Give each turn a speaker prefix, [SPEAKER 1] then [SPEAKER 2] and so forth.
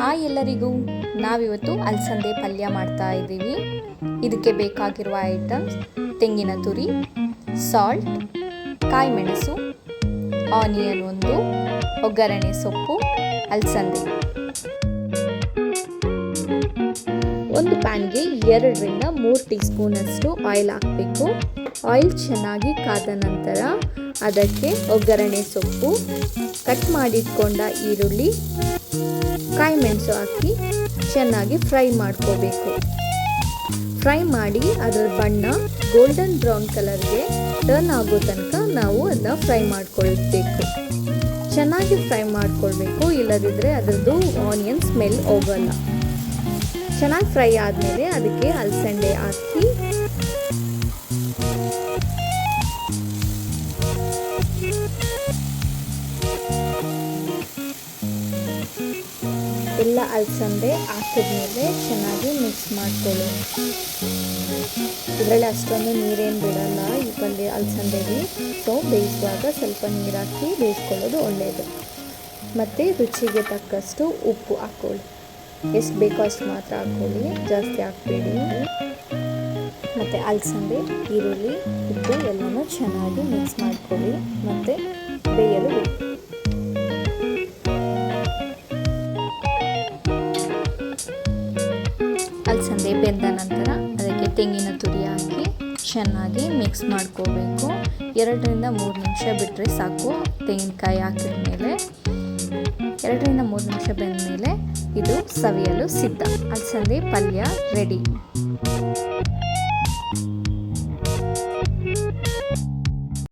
[SPEAKER 1] Hi ಎಲ್ಲರಿಗೂ ನಾವಿವತ್ತು ಅಲಸಂದೆ ಪಲ್ಯ ಮಾಡ್ತಾ ಇದ್ದೀವಿ. ಇದಕ್ಕೆ ಬೇಕಾಗಿರುವ ಐಟಮ್ಸ್ ತೆಂಗಿನ ತುರಿ ಸಾಲ್ಟ್ ಕಾಯಿ ಮೆಣಸು ಆನಿಯನ್ ಒಂದು, ಒಗ್ಗರಣೆ ಸೊಪ್ಪು, ಅಲಸಂದೆ. ಒಂದು ಪ್ಯಾನ್ಗೆ ಎರಡರಿಂದ ಮೂರು ಟೀ ಸ್ಪೂನಷ್ಟು ಆಯಿಲ್ ಹಾಕಬೇಕು. ಆಯಿಲ್ ಚೆನ್ನಾಗಿ ಕಾದ ನಂತರ ಅದಕ್ಕೆ ಒಗ್ಗರಣೆ ಸೊಪ್ಪು ಕಟ್ ಮಾಡಿಟ್ಕೊಂಡ ಈರುಳ್ಳಿ ಕಾಯಿ ಮೆಣಸು ಹಾಕಿ ಚೆನ್ನಾಗಿ ಫ್ರೈ ಮಾಡ್ಕೋಬೇಕು. ಫ್ರೈ ಮಾಡಿ ಅದರ ಬಣ್ಣ ಗೋಲ್ಡನ್ ಬ್ರೌನ್ ಕಲರ್ಗೆ ಟರ್ನ್ ಆಗೋ ತನಕ ನಾವು ಅದನ್ನ ಫ್ರೈ ಮಾಡ್ಕೊಳ್ಬೇಕು. ಚೆನ್ನಾಗಿ ಫ್ರೈ ಮಾಡ್ಕೊಳ್ಬೇಕು ಇಲ್ಲದಿದ್ದರೆ ಅದರದ್ದು ಆನಿಯನ್ ಸ್ಮೆಲ್ ಹೋಗಲ್ಲ. ಚೆನ್ನಾಗಿ ಫ್ರೈ ಆದಮೇಲೆ ಅದಕ್ಕೆ ಅಲಸಂಡೆ ಹಾಕಿ ಎಲ್ಲ ಅಲಸಂದೆ ಹಾಕಿದ್ಮೇಲೆ ಚೆನ್ನಾಗಿ ಮಿಕ್ಸ್ ಮಾಡ್ಕೊಳ್ಳಿ. ಇದರಲ್ಲಿ ಅಷ್ಟೊಂದು ನೀರೇನು ಬಿಡಲ್ಲ. ಈ ಪಲ್ಯ ಅಲಸಂದೆಗೆ ಸೊ, ಬೇಯಿಸುವಾಗ ಸ್ವಲ್ಪ ನೀರು ಹಾಕಿ ಬೇಯಿಸ್ಕೊಳ್ಳೋದು ಒಳ್ಳೆಯದು ಮತ್ತು ರುಚಿಗೆ ತಕ್ಕಷ್ಟು ಉಪ್ಪು ಹಾಕ್ಕೊಳ್ಳಿ. ಎಷ್ಟು ಬೇಕೋ ಅಷ್ಟು ಮಾತ್ರ ಹಾಕ್ಕೊಳ್ಳಿ. ಜಾಸ್ತಿ ಹಾಕಬೇಡಿ. ಮತ್ತು ಅಲಸಂದೆ ಈರುಳ್ಳಿ, ಉಪ್ಪು ಎಲ್ಲನೂ ಚೆನ್ನಾಗಿ ಮಿಕ್ಸ್ ಮಾಡ್ಕೊಳ್ಳಿ. ಮತ್ತು ಬೇಯಲು ಬಿಡಿ. ಅಲಸಂದೆ ಬೆಂದ ನಂತರ ಅದಕ್ಕೆ ತೆಂಗಿನ ತುರಿ ಹಾಕಿ ಚೆನ್ನಾಗಿ ಮಿಕ್ಸ್ ಮಾಡ್ಕೋಬೇಕು. ಎರಡರಿಂದ ಮೂರು ನಿಮಿಷ ಬಿಟ್ಟರೆ ಸಾಕು. ತೆಂಗಿನಕಾಯಿ ಹಾಕಿದ ಮೇಲೆ ಎರಡರಿಂದ ಮೂರು ನಿಮಿಷ ಬೆಂದ ಮೇಲೆ ಇದು ಸವಿಯಲು ಸಿದ್ಧ. ಅಲಸಂದೆ ಪಲ್ಯ ರೆಡಿ